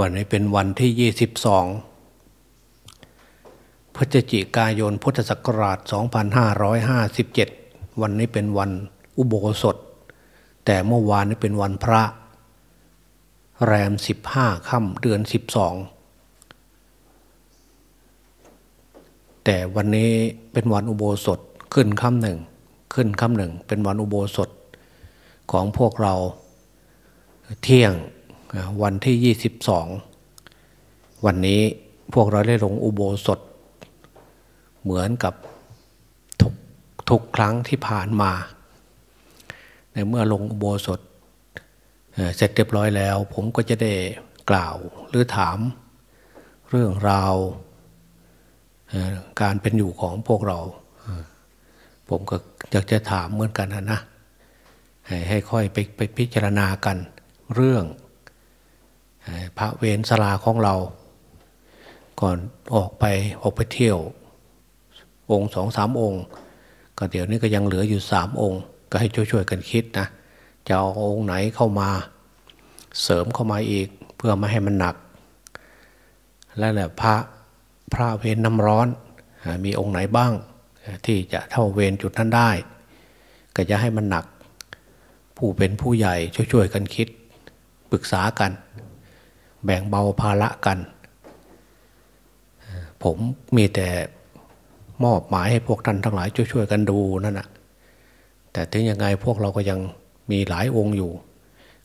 วันนี้เป็นวันที่ 22 พฤศจิกายนพุทธศักราช 2557 วันนี้เป็นวันอุโบสถ แต่เมื่อวานนี้เป็นวันพระ แรม 15ค่ำเดือน 12 แต่วันนี้เป็นวันอุโบสถขึ้นค่ำหนึ่งขึ้นค่ำหนึ่งเป็นวันอุโบสถของพวกเราเที่ยง วันที่ 22 วันนี้พวกเราได้ลงอุโบสถ เหมือนกับทุกทุกครั้งที่ผ่านมา ในเมื่อลงอุโบสถเสร็จเรียบร้อยแล้ว ผมก็จะได้กล่าวหรือถามเรื่องราวการเป็นอยู่ของพวกเรา ผมก็อยากจะถามเหมือนกันนะให้ค่อยไปไปพิจารณากันเรื่อง พระเวรสลาของเรา ก่อนออกไปออกไปเที่ยว องค์สองสามองค์ ก็เดี๋ยวนี้ก็ยังเหลืออยู่สามองค์ ก็ให้ช่วยๆกันคิดนะจะเอาองค์ไหนเข้ามาเสริมเข้ามาอีกเพื่อไม่ให้มันหนัก และแหละพระพระเวรน้ำร้อนมีองค์ไหนบ้าง ที่จะเท่าเวรจุดนั้นได้ ก็จะให้มันหนัก ผู้เป็นผู้ใหญ่ช่วยๆกันคิดปรึกษากัน แบ่งเบาภาระกัน ผมมีแต่มอบหมายให้พวกท่านทั้งหลายช่วยๆกันดูนั่นแหะแต่ถึงยังไงพวกเราก็ยังมีหลายองค์อยู่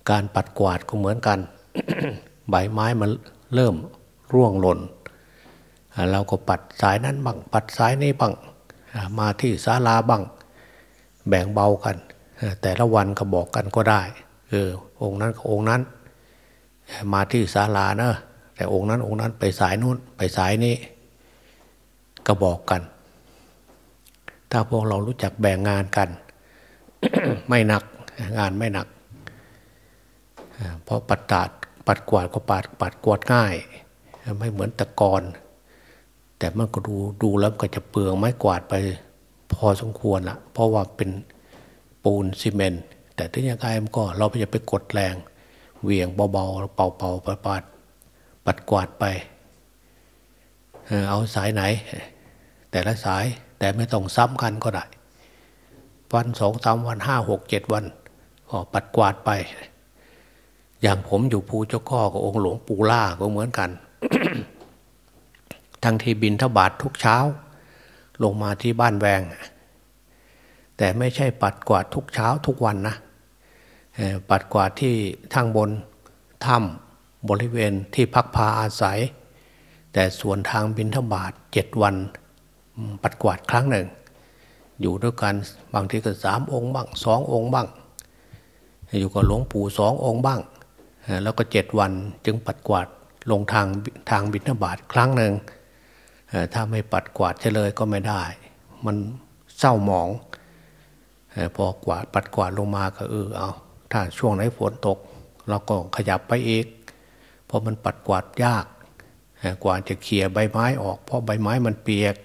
การปัดกวาดก็เหมือนกัน ใบไม้มันเริ่มร่วงหล่น เราก็ปัดสายนั้นบ้างปัดสายนี้บ้างมาที่ศาลาบ้าง แบ่งเบากัน แต่ละวันก็บอกกันก็ได้เออองค์นั้นกับองค์นั้น มาที่ศาลานะแต่องค์นั้นองค์นั้นไปสายนู้นไปสายนี้ก็บอกกัน ถ้าพวกเรารู้จักแบ่งงานกัน ไม่หนักงานไม่หนัก เพราะปัดตาดปัดกวาดก็ปัดปัดกวาดง่าย ไม่เหมือนตะกอนแต่มันก็ดูดูแล้วก็จะเปลืองไม้กวาดไปพอสมควรละเพราะว่าเป็นปูนซีเมนต์แต่ถึงยังไงมันก็เราไม่จะไปกดแรง เวียงเบาๆเป่าๆปัดปัดปัดกวาดไป เอาสายไหน แต่ละสายแต่ไม่ต้องซ้ำกันก็ได้ วันสองสามวันห้าหกเจ็ดวันก็ปัดกวาดไป อย่างผมอยู่ภูเจ้าข้อกับองค์หลวงปู่ล่าก็เหมือนกัน ทั้งที่บินทบาททุกเช้า ลงมาที่บ้านแวง แต่ไม่ใช่ปัดกวาดทุกเช้าทุกวันนะ ปัดกวาดที่ทางบนถ้ำบริเวณที่พักพาอาศัย แต่ส่วนทางบินทบาทเจ็ดวัน ปัดกวาดครั้งหนึ่ง อยู่ด้วยกันบางทีก็สามองค์บ้างสององค์บ้าง อยู่กับหลวงปู่สององค์บ้าง แล้วก็เจ็ดวันจึงปัดกวาดลงทางทางบินทบาทครั้งหนึ่งถ้าไม่ปัดกวาดเฉลยก็ไม่ได้ มันเศร้าหมองพอกวาดปัดกวาดลงมาก็เออเอา ถ้าช่วงไหนฝนตก เราก็ขยับไปอีก เพราะมันปัดกวาดยาก กว่าจะเขี่ยใบไม้ออก เพราะใบไม้มันเปียก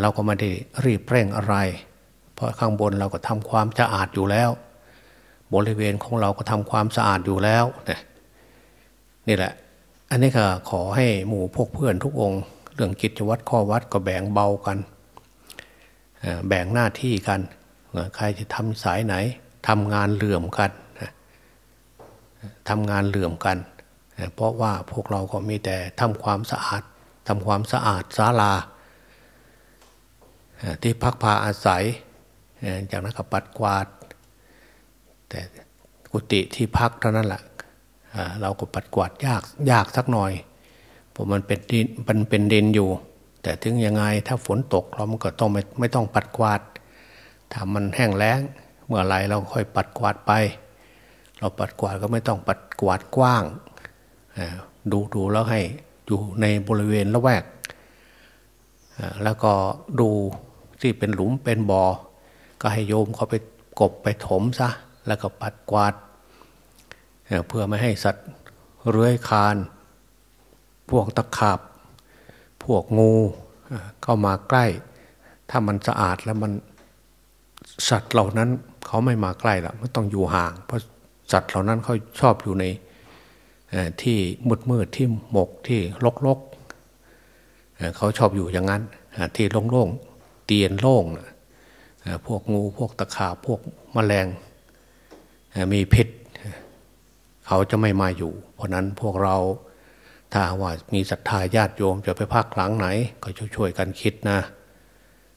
เราก็ไม่ได้รีบเร่งอะไร เพราะข้างบนเราก็ทำความสะอาดอยู่แล้ว บริเวณของเราก็ทำความสะอาดอยู่แล้วนี่แหละ อันนี้ก็ขอให้หมู่พวกเพื่อนทุกองค์เรื่องกิจวัตรข้อวัดก็แบ่งเบากัน แบ่งหน้าที่กัน ใครจะทำสายไหน ทำงานเหลื่อมกันทำงานเหลื่อมกัน เพราะว่าพวกเราก็มีแต่ทำความสะอาดทำความสะอาดศาลา ที่พักพาอาศัยจากนั้นก็ปัดกวาด แต่กุฏิที่พักเท่านั้นแหละเราก็ปัดกวาดยากยากสักหน่อยเพราะมันเป็นดินมันเป็นดินอยู่ แต่ถึงยังไงถ้าฝนตกเรามันก็ต้องไม่ไม่ต้องปัดกวาดถ้ามันแห้งแล้ง เมื่อไรเราค่อยปัดกวาดไป เราปัดกวาดก็ไม่ต้องปัดกวาดกว้าง ดูดูแล้วให้อยู่ในบริเวณละแวก แล้วก็ดูที่เป็นหลุมเป็นบอ่อ ก็ให้โยมเขาไปกบไปถมซะ แล้วก็ปัดกวาด เพื่อไม่ให้สัตว์เลื้อยคาน พวกตะขาบ พวกงูเข้ามาใกล้ ถ้ามันสะอาดแล้วมันสัตว์เหล่านั้น เขาไม่มาใกล้ละไม่ต้องอยู่ห่าง เพราะสัตว์เหล่านั้นเขาชอบอยู่ในที่มืดมืดที่หมกที่ลกลกเขาชอบอยู่อย่างนั้นที่โล่งๆเตียนโล่งพวกงูพวกตะขาบพวกมแมลงมีพิษเขาจะไม่มาอยู่ เพราะนั้นพวกเราถ้าว่ามีศรัทธาญาติโยมจะไปพักหลังไหน ก็ช่วยกันคิดนะ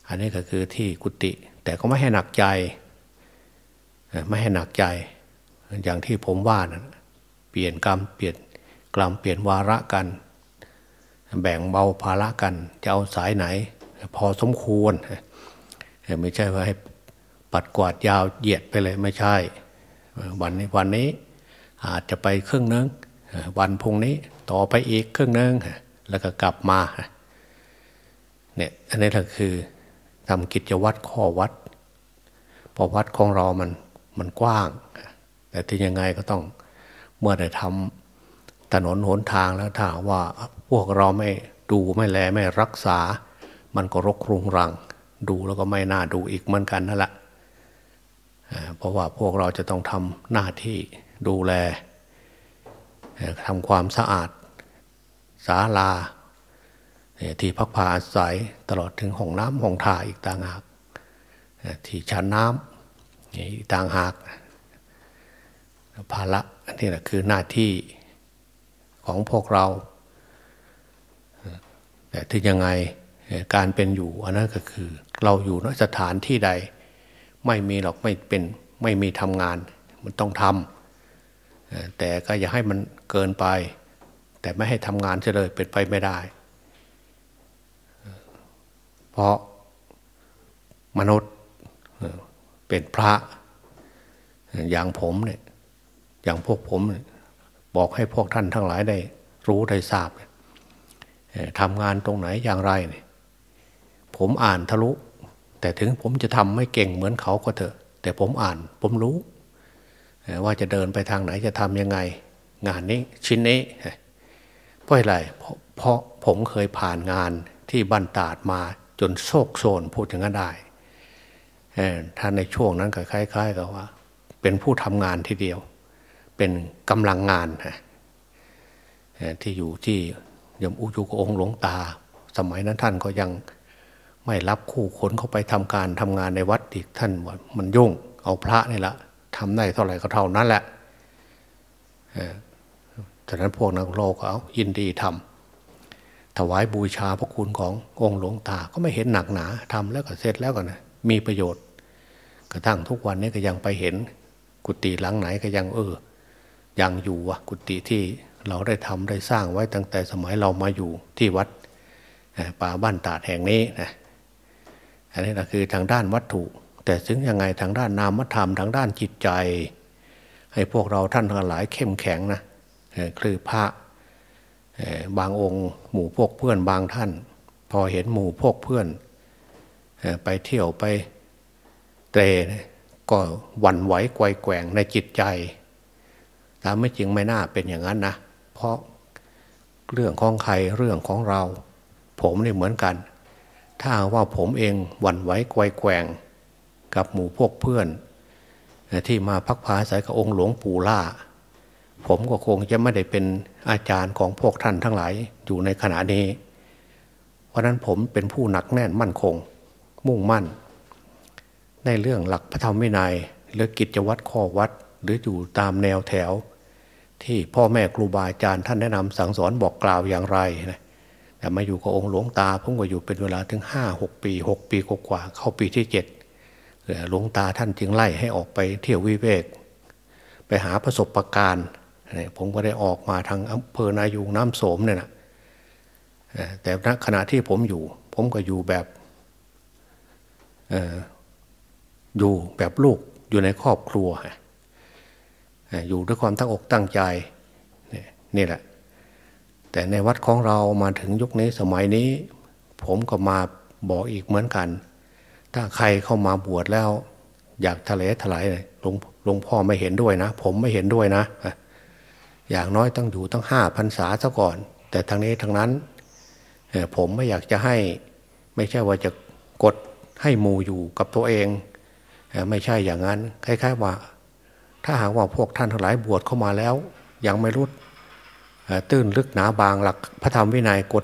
อันนี้ก็คือที่กุฏิแต่ก็ไม่ให้หนักใจ ไม่ให้หนักใจ อย่างที่ผมว่านะเปลี่ยนกรรมเปลี่ยนกรรมเปลี่ยนวาระกัน แบ่งเบาภาระกัน จะเอาสายไหน พอสมควร ไม่ใช่ว่าให้ปัดกวาดยาวเหยียดไปเลยไม่ใช่ วันนี้วันนี้อาจจะไปครึ่งนึงวันพุ่งนี้ต่อไปอีกครึ่งนึงแล้วก็กลับมาเนี่ยอันนี้แหละคือทำกิจวัตรข้อวัดพอวัดของเรามัน มันกว้าง แต่ที่ยังไงก็ต้องเมื่อได้ทำถนนหนทางแล้วถ้าว่าพวกเราไม่ดูไม่แลไม่รักษา มันก็รกรุงรัง ดูแล้วก็ไม่น่าดูอีกเหมือนกันนั่นแหละเพราะว่าพวกเราจะต้องทำหน้าที่ดูแลทำความสะอาดศาลาที่พักผ้าอาศัยตลอดถึงห้องน้ำห้องท่าอีกต่างหากที่ชั้นน้ำ ต่างหาก ภาระนี่แหละคือหน้าที่ของพวกเรา แต่ที่ยังไงการเป็นอยู่อันนั้นก็คือ เราอยู่นสถานที่ใด ไม่มีหรอกไม่เป็นไม่มีทำงาน มันต้องทำแต่ก็อย่าให้มันเกินไป แต่ไม่ให้ทำงานเฉลยเป็นไปไม่ได้ เพราะมนุษย์ เป็นพระ อย่างผมเนี่ยอย่างพวกผมบอกให้พวกท่านทั้งหลายได้รู้ได้ทราบทำงานตรงไหนอย่างไรเนี่ยผมอ่านทะลุ แต่ถึงผมจะทำไม่เก่งเหมือนเขาก็เถอะ แต่ผมอ่านผมรู้ ว่าจะเดินไปทางไหนจะทำยังไง งานนี้ชิ้นนี้เพราะอะไรเพราะผมเคยผ่านงานที่บันตาดมาจนโศกโซนพูดอย่างนั้นได้ ถ้าในช่วงนั้นก็คล้ายๆกับว่า เป็นผู้ทำงานทีเดียว เป็นกำลังงานที่อยู่ที่ยมอุจุกองหลวงตา สมัยนั้นท่านก็ยังไม่รับคู่คนเข้าไปทำการทำงานในวัดอีกท่านว่ามันยุ่ง เอาพระนี่แหละทำได้เท่าไหร่ก็เท่านั้นแหละจากนั้นพวกนักโลกเอายินดีทำถวายบูชาพระคุณขององค์หลวงตาก็ไม่เห็นหนักหนาทำแล้วก็เสร็จแล้วก็นะมีประโยชน์ กระทั่งทุกวันนี้ก็ยังไปเห็น กุฏิหลังไหนก็ยังเออ ยังอยู่วะกุฏิที่เราได้ทำได้สร้างไว้ตั้งแต่สมัยเรามาอยู่ที่วัดป่าบ้านตาดแห่งนี้นะอันนี้นะคือทางด้านวัตถุ แต่ถึงยังไงทางด้านนามธรรมทางด้านจิตใจ ให้พวกเราท่านทั้งหลายเข้มแข็งนะคือพระบางองค์หมู่พวกเพื่อนบางท่าน พอเห็นหมู่พวกเพื่อนไปเที่ยวไป ตะก็วันไหวไกวแกว่งในจิตใจตามไม่จริงไม่น่าเป็นอย่างนั้นนะ เพราะเรื่องของใครเรื่องของเรา ผมนี่เหมือนกัน ถ้าว่าผมเองวันไหวไกวแกว่ง กับหมู่พวกเพื่อน ที่มาพักพาสายกับองค์หลวงปู่ล่า ผมก็คงจะไม่ได้เป็นอาจารย์ของพวกท่านทั้งหลายอยู่ในขณะนี้ เพราะนั้นผมเป็นผู้หนักแน่นมั่นคง มุ่งมั่น ในเรื่องหลักพระธรรมวินัย หรือกิจวัตรข้อวัดหรืออยู่ตามแนวแถว ที่พ่อแม่ครูบาอาจารย์ท่านแนะนำสั่งสอนบอกกล่าวอย่างไรนะแต่มาอยู่กับองค์หลวงตาผมก็อยู่เป็นเวลาถึงห้าหกปีหกปีกว่าเข้าปีที่เจ็ดหลวงตาท่านจึงไล่ให้ออกไปเที่ยววิเวก ไปหาประสบะการณ์ผมก็ได้ออกมาทางอำเภอนายูงน้ำโสมเนี่ยนะแต่ณขณะที่ผมอยู่ ผมก็อยู่แบบ อยู่แบบลูกอยู่ในครอบครัว อยู่ด้วยความตั้งอกตั้งใจนี่แหละ แต่ในวัดของเรามาถึงยุคนี้สมัยนี้ ผมก็มาบอกอีกเหมือนกัน ถ้าใครเข้ามาบวชแล้ว อยากทะเลถลายหลวงหลวงพ่อไม่เห็นด้วยนะ ผมไม่เห็นด้วยนะ อย่างน้อยต้องอยู่ตั้งห้าพรรษาซะก่อน แต่ทางนี้ทางนั้นผมไม่อยากจะให้ไม่ใช่ว่าจะกดให้มูอยู่กับตัวเอง ไม่ใช่อย่างนั้นคล้ายๆว่า ถ้าหากว่าพวกท่านทั้งหลายบวชเข้ามาแล้ว ยังไม่รู้ตื้นลึกหนาบางหลักพระธรรมวินัยกฎ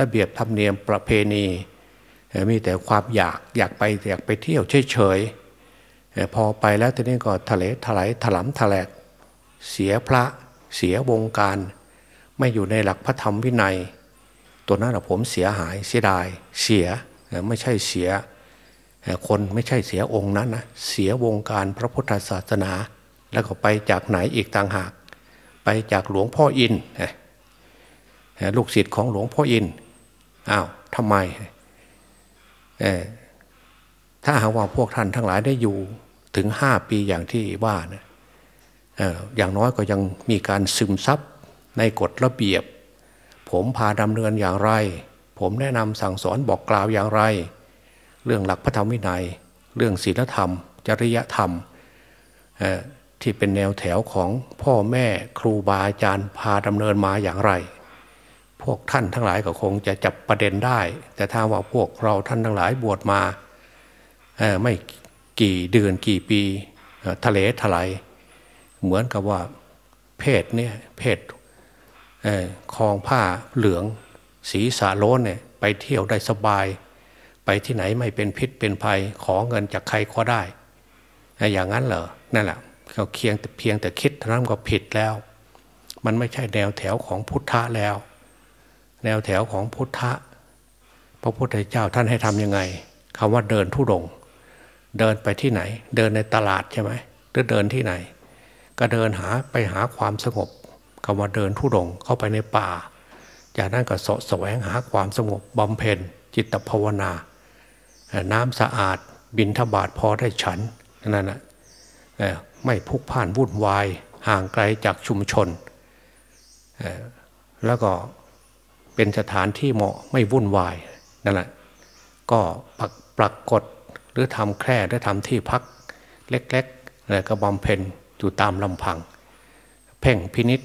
ระเบียบธรรมเนียมประเพณี มีแต่ความอยากอยากไปอยากไปเที่ยวเฉยๆพอไปแล้วทีนี้ก็ทะเลถลายถลำถลกเสียพระเสียวงการ ไม่อยู่ในหลักพระธรรมวินัย ตัวนั้นผมเสียหายเสียดายเสียไม่ใช่เสีย คนไม่ใช่เสียองค์นั้นนะเสียวงการพระพุทธศาสนา แล้วก็ไปจากไหนอีกต่างหาก ไปจากหลวงพ่ออินลูกศิษย์ของหลวงพ่ออินอ้าวทำไมถ้าหากว่าพวกท่านทั้งหลายได้อยู่ถึงห้าปีอย่างที่ว่านะอย่างน้อยก็ยังมีการซึมซับในกฎระเบียบ ผมพาดำเนินอย่างไร ผมแนะนำสั่งสอนบอกกล่าวอย่างไร เรื่องหลักพระธรรมวินัย เรื่องศีลธรรม จริยธรรมที่เป็นแนวแถวของพ่อแม่ครูบาอาจารย์พาดำเนินมาอย่างไร พวกท่านทั้งหลายก็คงจะจับประเด็นได้ แต่ถ้าว่าพวกเราท่านทั้งหลายบวชมาไม่กี่เดือนกี่ปีทะเลถลายเหมือนกับว่าเพศเนี่ยเพศคลองผ้าเหลือง สีสาโลนเนี่ยไปเที่ยวได้สบาย ไปที่ไหนไม่เป็นพิษเป็นภัย ขอเงินจากใครก็ได้ อย่างนั้นเหรอนั่นแหละเขาเคียงแต่เพียงแต่คิดเท่านั้นก็ผิดแล้ว มันไม่ใช่แนวแถวของพุทธะแล้ว แนวแถวของพุทธะพระพุทธเจ้าท่านให้ทำยังไงคำว่าเดินทุดง เดินไปที่ไหน เดินในตลาดใช่ไหมหรือเดินที่ไหน ก็เดินหาไปหาความสงบคำว่าเดินทุดงเข้าไปในป่า จากนั้นก็สะแสวงหาความสงบบำเพ็ญจิตภาวนา น้ำสะอาดบินทบาทพอได้ฉันนั่นนะไม่พุกพ่านวุ่นวายห่างไกลจากชุมชน แล้วก็เป็นสถานที่เหมาะไม่วุ่นวายนั่นแหละก็ปรากฏหรือทำแคร่หรือทำที่พักเล็กๆแล้วก็บำเพ็ญอยู่ตามลำพัง เพ่งพินิษ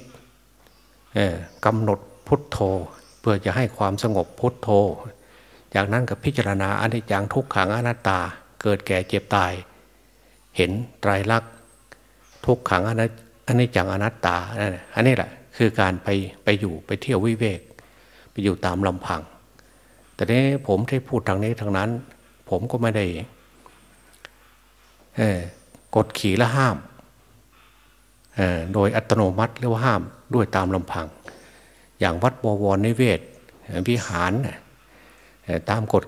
กำหนดพุทโธ เพื่อจะให้ความสงบพุทโธ จากนั้นกับพิจารณาอนิจจังทุกขังอนัตตา เกิดแก่เจ็บตาย เห็นไตรลักษณ์ทุกขังอนิจจังอนัตตาอันนี้แหละคือการไปไปอยู่ไปเที่ยววิเวก ไปอยู่ตามลำพัง แต่นี้ผมที่พูดทางนี้ทางนั้น ผมก็ไม่ได้กดขี่และห้ามโดยอัตโนมัติหรือว่าห้ามด้วยตามลำพัง อย่างวัดบวรนิเวศวิหาร ตามกฎ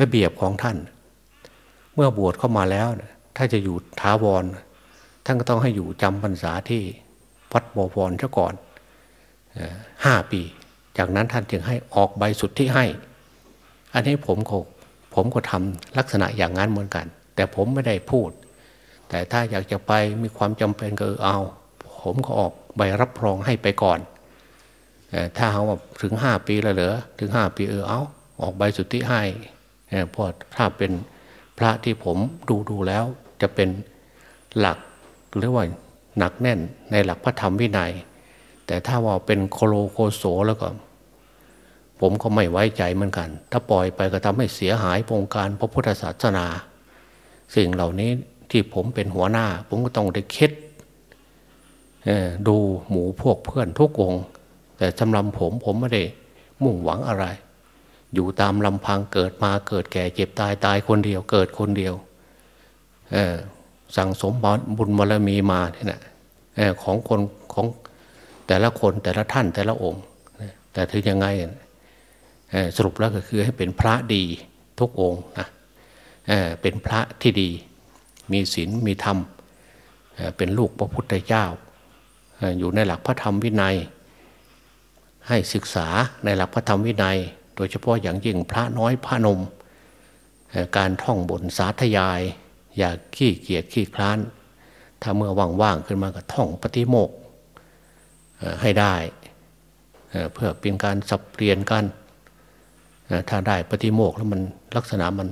ระเบียบของท่าน เมื่อบวชเข้ามาแล้ว ถ้าจะอยู่ท้าวร ท่านก็ต้องให้อยู่จำพรรษาที่วัดบวรซะก่อนห้าปี จากนั้นท่านจึงให้ออกใบสุดทธิให้ อันนี้ผมก็ผมก็ทำลักษณะอย่างนั้นเหมือนกัน แต่ผมไม่ได้พูด แต่ถ้าอยากจะไปมีความจำเป็นก็เอา ผมก็ออกใบรับรองให้ไปก่อน ถ้าเขาว่าถึงห้าปีแล้วเหรอถึงห้าปีเออเอาออกใบสุทธิให้เพราะถ้าเป็นพระที่ผมดูดูแล้ว จะเป็นหลักหรือว่าหนักแน่นในหลักพระธรรมวินัย แต่ถ้าว่าเป็นโคโลโคโสแล้วก็ ผมก็ไม่ไว้ใจเหมือนกัน ถ้าปล่อยไปก็ทำให้เสียหายวงการพระพุทธศาสนา สิ่งเหล่านี้ที่ผมเป็นหัวหน้า ผมก็ต้องได้คิดดูหมูพวกเพื่อนทุกอง แต่สำหรับผมผมไม่ได้มุ่งหวังอะไร อยู่ตามลำพังเกิดมาเกิดแก่เจ็บตายตายคนเดียว เกิดคนเดียวสั่งสมบุญบารมีมาเนี่ยของคนของแต่ละคนแต่ละท่านแต่ละองค์ แต่ถึงยังไงสรุปแล้วก็คือให้เป็นพระดีทุกองค์นะเป็นพระที่ดี มีศีลมีธรรมเป็นลูกพระพุทธเจ้า อยู่ในหลักพระธรรมวินัย ให้ศึกษาในหลักพระธรรมวินัย โดยเฉพาะอย่างยิ่งพระน้อยพระนม การท่องบนสาธยาย อย่าขี้เกียจขี้คลาน ถ้าเมื่อว่างๆขึ้นมาก็ท่องปฏิโมกให้ได้ เพื่อเป็นการสับเปลี่ยนกัน ถ้าได้ปฏิโมกแล้วมันลักษณะมัน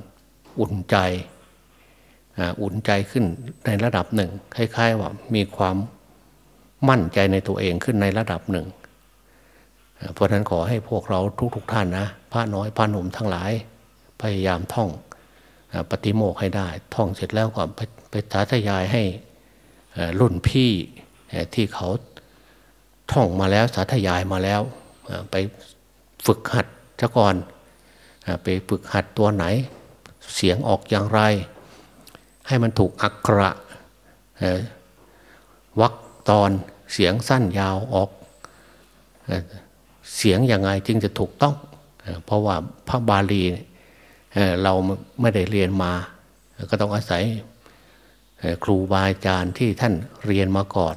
อุ่นใจอุ่นใจขึ้นในระดับหนึ่ง คล้าย ๆ ว่ามีความมั่นใจในตัวเองขึ้นในระดับหนึ่ง เพราะนั้นขอให้พวกเราทุกๆทท่านนะพระน้อยพระหนุ่มทั้งหลาย พยายามท่องปฏิโมกให้ได้ ท่องเสร็จแล้วก็ไปสาธยายให้รุ่นพี่ที่เขาท่องมาแล้วสาธยายมาแล้ว ไปฝึกหัดซะก่อนไปฝึกหัดตัวไหน เสียงออกอย่างไร ให้มันถูกอักขระวักตอนเสียงสั้นยาวออก เสียงย่างไงจึงจะถูกต้อง เพราะว่าพระบาลีเราไม่ได้เรียนมา ก็ต้องอาศัยครูบาอาจารย์ที่ท่านเรียนมาก่อน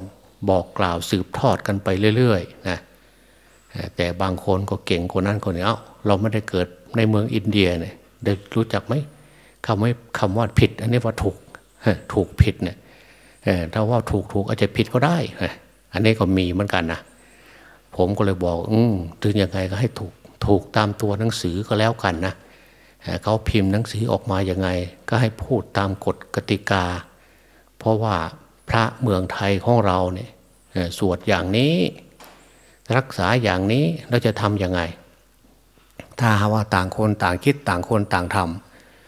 บอกกล่าวสืบทอดกันไปเรื่อยๆนะแต่บางคนก็เก่งคนนั้นคนนี้เอ้าเราไม่ได้เกิดในเมืองอินเดียเนี่ยได้รู้จักไหมคำว่าคำว่าผิด อันนี้ว่าถูกถูกผิดเนี่ยถ้าว่าถูกถูกอาจจะผิดก็ได้ อันนี้ก็มีเหมือนกันนะ ผมก็เลยบอก อืมถึงยังไงก็ให้ถูกถูกตามตัวหนังสือก็แล้วกันนะเขาพิมพ์หนังสือออกมาอย่างไง ก็ให้พูดตามกฎกติกา เพราะว่าพระเมืองไทยของเราเนี่ยสวดอย่างนี้ รักษาอย่างนี้เราจะทำยังไง ถ้าว่าต่างคนต่างคิดต่างคนต่างท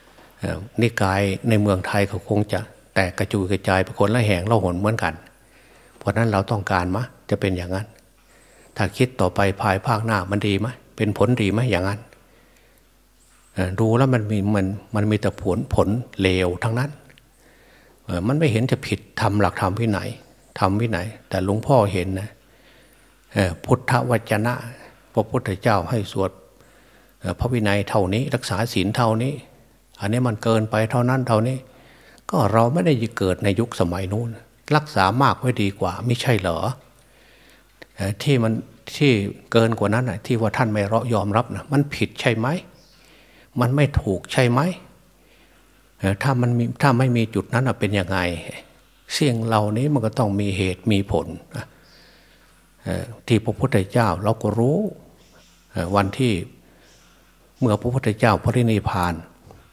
ำนิกายในเมืองไทยเขาคงจะแตกกระจุยกระจายไปคนละแห่งละหนเหมือนกัน เพราะนั้นเราต้องการมะจะเป็นอย่างนั้น ถ้าคิดต่อไปภายภาคหน้ามันดีไหมเป็นผลดีไหมอย่างนั้นดูแล้วมันมีมันมันมีแต่ผลผลเลวทั้งนั้นมันไม่เห็นจะผิดทำหลักธรรมวินัยทำวินัยแต่หลวงพ่อเห็นนะพุทธวจนะ พระพุทธเจ้าให้สวดพระวินัยเท่านี้รักษาศีลเท่านี้ อันนี้มันเกินไปเท่านั้นเท่านี้ ก็เราไม่ได้เกิดในยุคสมัยนู้น รักษามากไว้ดีกว่าไม่ใช่เหรอ ที่มันที่เกินกว่านั้นที่ว่าท่านไม่รยอมรับนะมันผิดใช่ไหม มันไม่ถูกใช่ไหมถ้ามันมีถ้าไม่มีจุดนั้นเป็นยังไงเสี่ยงเหล่านี้มันก็ต้องมีเหตุมีผลที่พระพุทธเจ้าเราก็รู้วันที่เมื่อพระพุทธเจ้าพระนิพพาน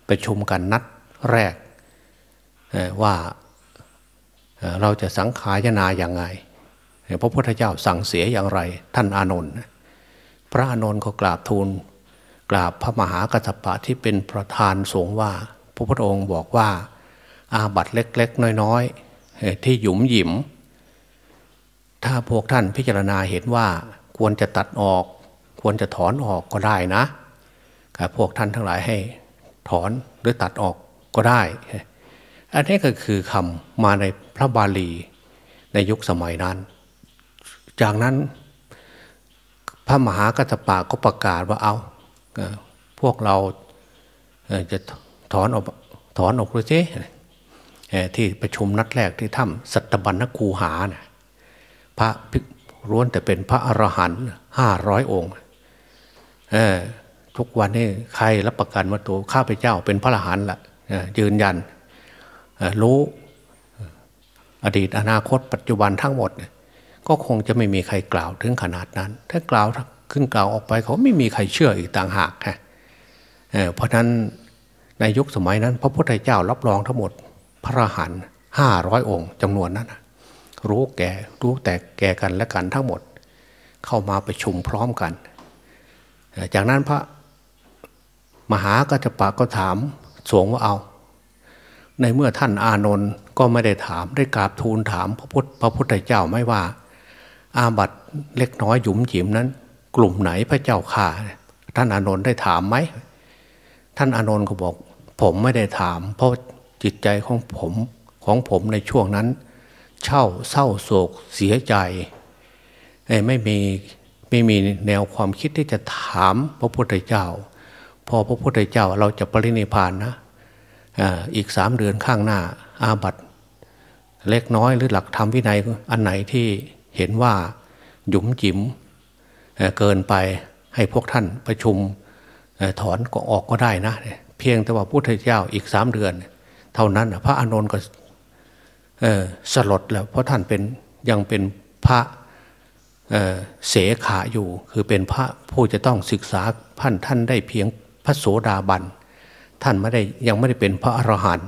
ประชุมกันนัดแรกว่าเราจะสังขายนาอย่างไง พระพุทธเจ้าสั่งเสียอย่างไร ท่านอานนท์พระอานนท์ก็กราบทูล กราบพระมหากัสปะที่เป็นประธานสงฆ์ว่า พระพุทธองค์บอกว่า อาบัตเล็ก ๆ น้อยๆที่หยุมหยิม ถ้าพวกท่านพิจารณาเห็นว่าควรจะตัดออก ควรจะถอนออกก็ได้นะพวกท่านทั้งหลายให้ถอนหรือตัดออกก็ได้ อันนี้ก็คือคำมาในพระบาลีในยุคสมัยนั้น จากนั้นพระมหากัสปะก็ประกาศว่าเอาพวกเราจะถอนออกถอนออกเลยเจ้ที่ประชุมนัดแรกที่ถ้ำสัตบัญนคูหานะพระร้วนแต่เป็นพระอรหันต์ห้าร้อยองค์ทุกวันนี้ใครรับประกันว่าตัวข้าพเจ้าเป็นพระอรหันต์ละยืนยันรู้อดีตอนาคตปัจจุบันทั้งหมด ก็คงจะไม่มีใครกล่าวถึงขนาดนั้น ถ้ากล่าวขึ้นกล่าวออกไปเขาไม่มีใครเชื่ออีกต่างหากฮะเพราะนั้นในยุคสมัยนั้น พระพุทธเจ้ารับรองทั้งหมดพระหันห้าร้อยองค์จำนวนนั้น รู้แก่รู้แต่แก่กันและกันทั้งหมด เข้ามาประชุมพร้อมกัน จากนั้นพระมหากัจจปะก็ถามสวงว่าเอา ในเมื่อท่านอานนท์ก็ไม่ได้ถามได้กราบทูลถามพระพุทธพระพุทธเจ้าไม่ว่า อาบัตเล็กน้อยหยุมหยิมนั้น กลุ่มไหนพระเจ้าข่าท่านอานนท์ได้ถามไหมท่านอานนท์ก็บอก ผมไม่ได้ถาม เพราะจิตใจของผมของผมในช่วงนั้น เช่าเศร้าโศกเสียใจไม่มีไม่มีแนวความคิดที่จะถามพระพุทธเจ้า พอพระพุทธเจ้าเราจะปรินิพานนะอีกสามเดือนข้างหน้าอาบัตเล็กน้อยหรือหลักธรรมวินัยอันไหนที่ เห็นว่าหยุมจิ๋มเกินไปให้พวกท่านประชุมถอนก็ออกก็ได้นะ เพียงแต่ว่าพุทธเจ้าอีกสามเดือน เท่านั้นพระอานนท์ก็สลดแล้ว เพราะท่านเป็นยังเป็นพระเสขาอยู่ คือเป็นพระผู้จะต้องศึกษาพันท่านได้เพียงพระโสดาบัน ท่านไม่ได้ยังไม่ได้เป็นพระอรหันต์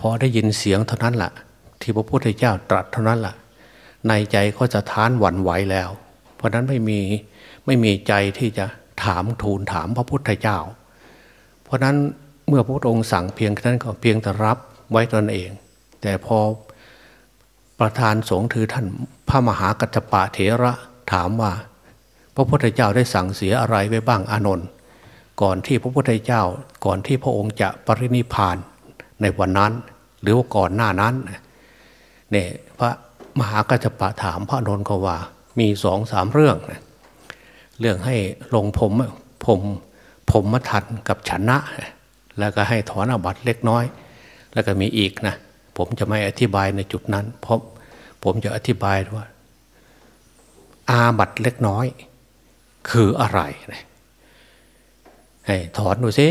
พอได้ยินเสียงเท่านั้นละ่ะ ที่พระพุทธเจ้าตรัสเท่านั้นละ่ะ ในใจก็จะทานหวั่นไหวแล้ว เพราะนั้นไม่มีไม่มีใจที่จะถามทูลถามพระพุทธเจ้า เพราะนั้นเมื่อพระองค์สั่งเพียงนั้นก็เพียงแต่รับไว้ตนเอง แต่พอประธานสงฆ์ถือท่านพระมหากัจจปะเถระถามว่า พระพุทธเจ้าได้สั่งเสียอะไรไว้บ้างอานนท์ก่อนที่พระพุทธเจ้าก่อนที่พระองค์จะปรินิพานในวันนั้น หรือว่าก่อนหน้านั้นเนี่ยพระ มหากัจจปะถามพระนนท์ก็ว่า มีสองสามเรื่องนะเรื่องให้ลงผมผมผมมาทันกับชนะ แล้วก็ให้ถอนอาบัตเล็กน้อย แล้วก็มีอีกนะ ผมจะไม่อธิบายในจุดนั้น เพราะผมจะอธิบายว่า อาบัตเล็กน้อย คืออะไรนะให้ถอนดูสิ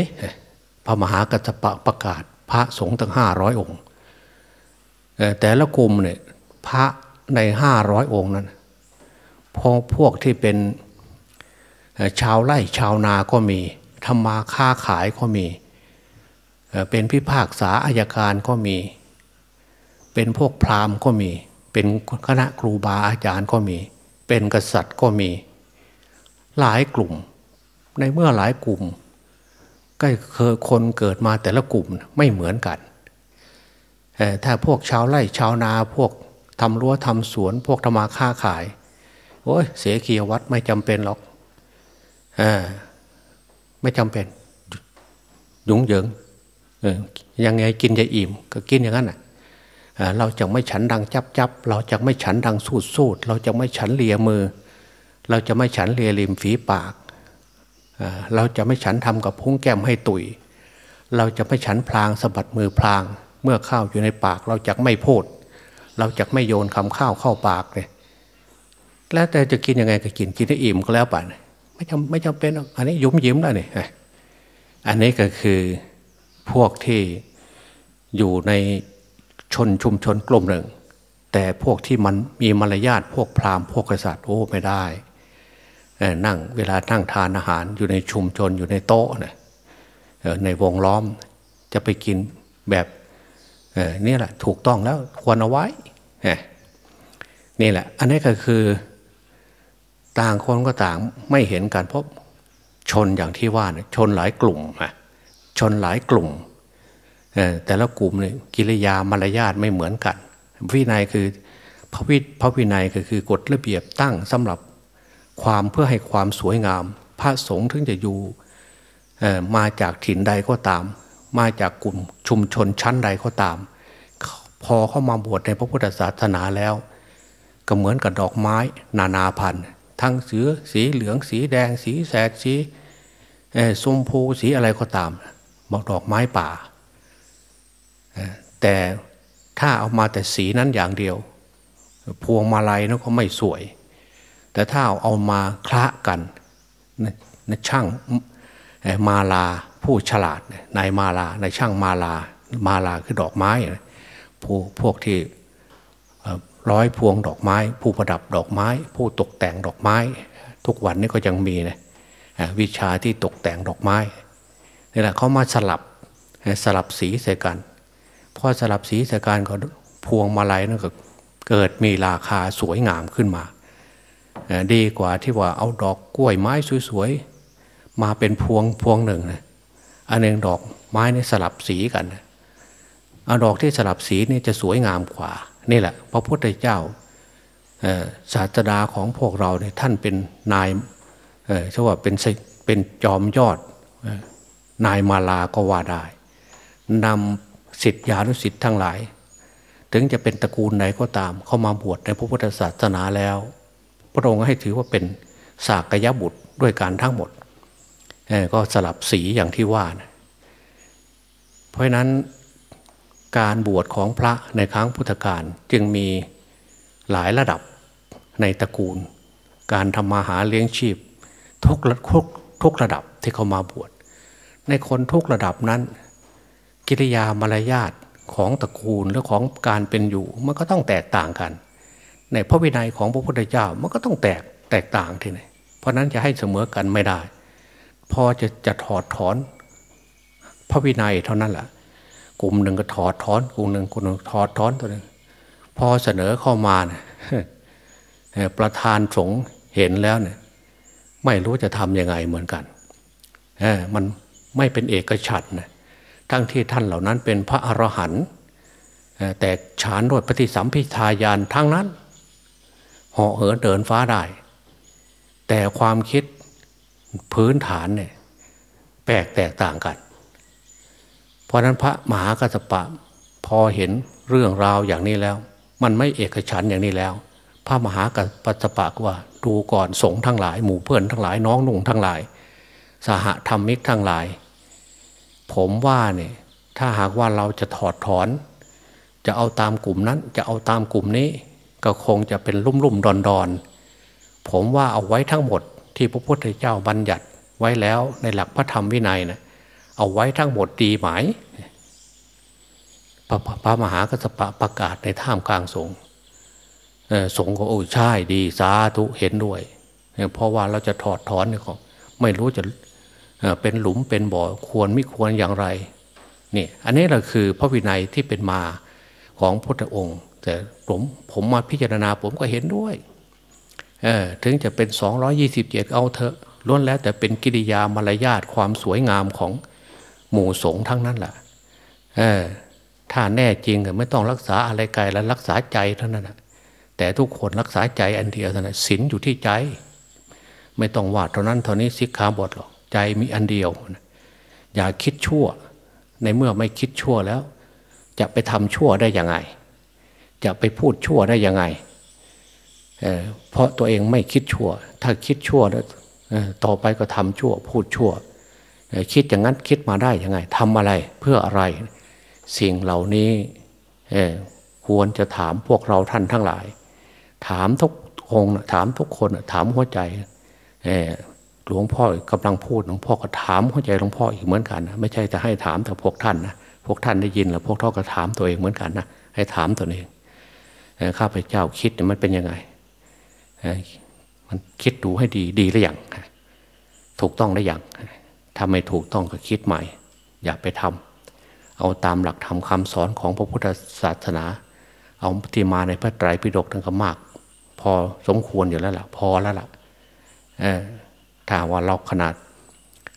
พระมหากัจจปะประกาศ พระสงฆ์ตั้งห้าร้อยองค์แต่ละกลุ่มเนี่ย พระในห้าร้อยองค์นั้นพวกพวกที่เป็นชาวไร่ชาวนาก็มีทำมาค้าขายก็มี เป็นพิพากษาอายการก็มี เป็นพวกพราหมณ์ก็มี เป็นคณะครูบาอาจารย์ก็มี เป็นกษัตริย์ก็มี หลายกลุ่ม ในเมื่อหลายกลุ่มก็เคยคนเกิดมาแต่ละกลุ่มไม่เหมือนกัน ถ้าพวกชาวไร่ชาวนาพวก ทำรั้วทำสวนพวกธรรมาค้าขาย โอ้ยเสียเกียวัดไม่จำเป็นหรอกอไม่จำเป็นยุ่งเหยิงยังไงกินจะอิ่มก็กินอย่างนั้นอะเราจะไม่ฉันดังจับจับเราจะไม่ฉันดังสูดสูดเราจะไม่ฉันเลียมือ เราจะไม่ฉันเลียริมฝีปากเราจะไม่ฉันทำกับพุ้งแก้มให้ตุยเราจะไม่ฉันพลางสะบัดมือพลาง เมื่อข้าวอยู่ในปากเราจะไม่พูด เราจะไม่โยนคำข้าวเข้าปากเลยแล้วแต่จะกินยังไงก็กินกินได้อิ่มก็แล้วไปไม่จำไม่จำเป็นอันนี้ยุ่มยิ้มแล้วนี่อันนี้ก็คือพวกที่อยู่ในชนชุมชนกลุ่มหนึ่ง แต่พวกที่มันมีมารยาทพวกพราหมณ์พวกกษัตริย์โอ้ไม่ได้นั่งเวลานั่งทานอาหารอยู่ในชุมชนอยู่ในโต๊ะนะในวงล้อมจะไปกินแบบ นี่แหละถูกต้องแล้วควรเอาไว้นี่แหละ อันนี้ก็คือต่างคนก็ต่างไม่เห็นกันเพราะชนอย่างที่ว่านะชนหลายกลุ่มชนหลายกลุ่มแต่ละกลุ่มเนี่ยกิริยามารยาทไม่เหมือนกันวินัยคือพระวิพระวินัยก็คือกฎระเบียบตั้งสำหรับความเพื่อให้ความสวยงาม พระสงฆ์ถึงจะอยู่มาจากถิ่นใดก็ตาม มาจากกลุ่มชุมชนชั้นใดก็ตาม พอเข้ามาบวชในพระพุทธศาสนาแล้ว ก็เหมือนกับดอกไม้ นานาพันธุ์ ทั้งเสือสีเหลืองสีแดง สีแสดสีส้มพูสีอะไรก็ตามบอกดอกไม้ป่า แต่ถ้าเอามาแต่สีนั้นอย่างเดียว พวงมาลัยนั้นก็ไม่สวย แต่ถ้าเอามาคละกันนช่างมาลา ผู้ฉลาดนายมาลานายช่างมาลามาลาคือดอกไม้ผู้พวกที่ร้อยพวงดอกไม้ ผู้ประดับดอกไม้ ผู้ตกแต่งดอกไม้ ทุกวันนี้ก็ยังมีนะวิชาที่ตกแต่งดอกไม้นี่แหละเขามาสลับสลับสีใส่กันพอสลับสีใส่กันก็พวงมาลัยนั่นก็เกิดมีราคาสวยงามขึ้นมา ดีกว่าที่ว่าเอาดอกกล้วยไม้สวยๆมาเป็นพวงพวงหนึ่งนะ อันหนึ่งดอกไม้นี่สลับสีกันเอาดอกที่สลับสีนี่จะสวยงามกว่า นี่แหละ พระพุทธเจ้าศาสดาของพวกเราเนี่ยท่านเป็นนายเชื่อว่าเป็นเป็นจอมยอดนายมาลาก็ว่าได้นำสิทธิานุสิทธิ์ทั้งหลาย ถึงจะเป็นตระกูลไหนก็ตาม เข้ามาบวชในพระพุทธศาสนาแล้ว พระองค์ให้ถือว่าเป็นสากยบุตรด้วยการทั้งหมด ก็สลับสีอย่างที่ว่านะเพราะนั้นการบวชของพระในครั้งพุทธกาลจึงมีหลายระดับในตระกูล การทำมาหาเลี้ยงชีพ ทุกทุกทุกระดับที่เขามาบวชในคนทุกระดับนั้น กิริยามารยาทของตระกูลและของการเป็นอยู่มันก็ต้องแตกต่างกัน ในพระวินัยของพระพุทธเจ้ามันก็ต้องแตกแตกต่างทีนี้เพราะนั้นจะให้เสมอกันไม่ได้ พอจะจะถอดถอน พระวินัยเท่านั้นแหละกลุ่มหนึ่งก็ถอดถอนกลุ่มหนึ่งกลุ่มหนึ่งถอดถอนตัวหนึ่งพอเสนอเข้ามาเนี่ยประธานสงฆ์เห็นแล้วเนี่ย ไม่รู้จะทำยังไงเหมือนกันมันไม่เป็นเอกฉันนะทั้งที่ท่านเหล่านั้นเป็นพระอรหันต์แต่ฉานด้วยปฏิสัมพิทายานทั้งนั้นเหาะเหินเดินฟ้าได้ แต่ความคิด พื้นฐานเนี่ยแปลกแตกต่างกัน เพราะนั้นพระมหากัสปะพอเห็นเรื่องราวอย่างนี้แล้ว มันไม่เอกฉันอย่างนี้แล้ว พระมหากัสปะว่าดูก่อนสงทั้งหลาย หมู่เพื่อนทั้งหลายน้องนุ่งทั้งหลาย สหธรรมิกทั้งหลาย ผมว่าเนี่ยถ้าหากว่าเราจะถอดถอน จะเอาตามกลุ่มนั้น จะเอาตามกลุ่มนี้ ก็คงจะเป็นลุ่มลุ่มดอนดอนผมว่าเอาไว้ทั้งหมด ที่พระพุทธเจ้าบัญญัติไว้แล้วในหลักพระธรรมวินัยนะเอาไว้ทั้งหมดดีไหมพระพระมหากัสปะประกาศในท่ามกลางสงฆ์สงฆ์ก็โอ้ใช่ดีสาธุเห็นด้วย เพราะว่าเราจะถอดถอนเนี่ยก็ไม่รู้จะเป็นหลุมเป็นบ่อควรไม่ควรอย่างไรนี่อันนี้แหละคือพระวินัยที่เป็นมาของพระองค์ แต่ผมผมมาพิจารณาผมก็เห็นด้วย ถึงจะเป็น 227 เอาเถอะล้วนแล้วแต่เป็นกิริยามารยาทความสวยงามของหมู่สงฆ์ทั้งนั้นแหละถ้าแน่จริงไม่ต้องรักษาอะไรไกลแล้วรักษาใจเท่านั้นนะแต่ทุกคนรักษาใจอันเดียวเท่านั้นศีลอยู่ที่ใจ ไม่ต้องวาดเท่านั้นเท่านี้สิกขาบทหรอกใจมีอันเดียว อย่าคิดชั่ว ในเมื่อไม่คิดชั่วแล้ว จะไปทำชั่วได้ยังไง จะไปพูดชั่วได้ยังไง เพราะตัวเองไม่คิดชั่ว ถ้าคิดชั่วแล้วต่อไปก็ทำชั่ว พูดชั่ว คิดอย่างนั้นคิดมาได้ยังไงทำอะไรเพื่ออะไร สิ่งเหล่านี้ควรจะถามพวกเราท่านทั้งหลาย ถามทุกองถามทุกคนถามหัวใจหลวงพ่อกำลังพูดหลวงพ่อก็ถามหัวใจหลวงพ่ออีกเหมือนกันนะไม่ใช่จะให้ถามแต่พวกท่านนะพวกท่านได้ยินแล้วพวกท่านก็ถามตัวเองเหมือนกันนะให้ถามตัวเองข้าพเจ้าคิดมันเป็นยังไง มันคิดดูให้ดีดีหรือยังถูกต้องหรือยังถ้าไม่ถูกต้องก็คิดใหม่ อย่าไปทำเอาตามหลักธรรมคาสอนของพระพุทธศาสนา เอาที่มาในพระไตรปิฎกทั้งก็มาก พอสมควรอยู่แล้วล่ะ พอแล้วล่ะถ้าว่าเราขนาด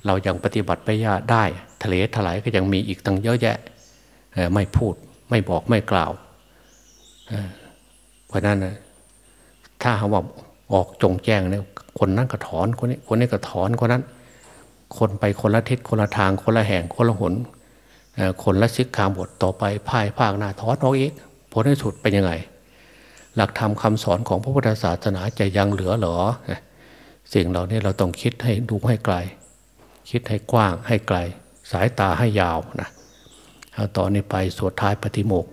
เรายังปฏิบัติไปยาได้ทะเลถลายก็ยังมีอีกตั้งเยอะแยะไม่พูดไม่บอกไม่กล่าวเพราะนั้นถ้า เขาว่าออกจงแจ้งเนี่ยคนนั้นก็ถอนคนนี้คนนี้ก็ถอนคนนั้น คนไปคนละทิศคนละทางคนละแห่งคนละหนคนละสิกขาบทต่อไปพ่ายภาคหน้าถอนออกอีกผลที่สุดเป็นยังไง หลักธรรมคาสอนของพระพุทธศาสนาจะยังเหลือหรอสิ่งเหล่านี้เราต้องคิดให้ดูให้ไกล คิดให้กว้างให้ไกล สายตาให้ยาวนะเอาตอนนี้ไปสวดท้ายปฏิโมกข์